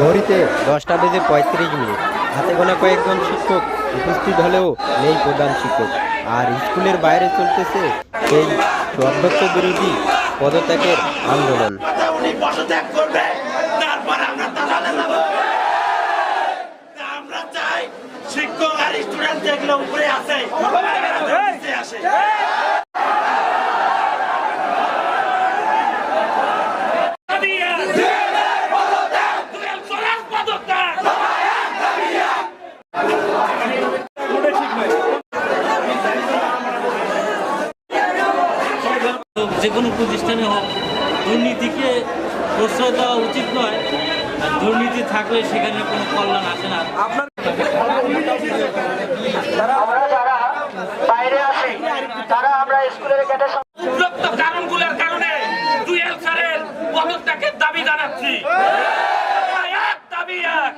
ঘড়িতে দশটা বেজে পঁয়ত্রিশ মিনিট। হাতে গোনা কয়েকজন শিক্ষক উপস্থিত হলেও নেই প্রধান শিক্ষক। আর স্কুলের বাইরে চলতেছে সেই অধ্যক্ষ বিরোধী পদত্যাগের আন্দোলন। শিক্ষক আর স্টুডেন্ট যেগুলো উপরে আছে নিচে আসে যে কোনো প্রতিষ্ঠানে হোক দুর্নীতিকে প্রশ্রয় দেওয়া উচিত নয়। আর দুর্নীতি থাকলে সেখানে কোনো কল্যাণ আসে না। আমরা যারা বাইরে তারা আমরা স্কুলের গেটের সামনে কারণগুলোর কারণে জুয়েল স্যারের পদত্যাগের দাবি জানাচ্ছি। এক দাবি এক।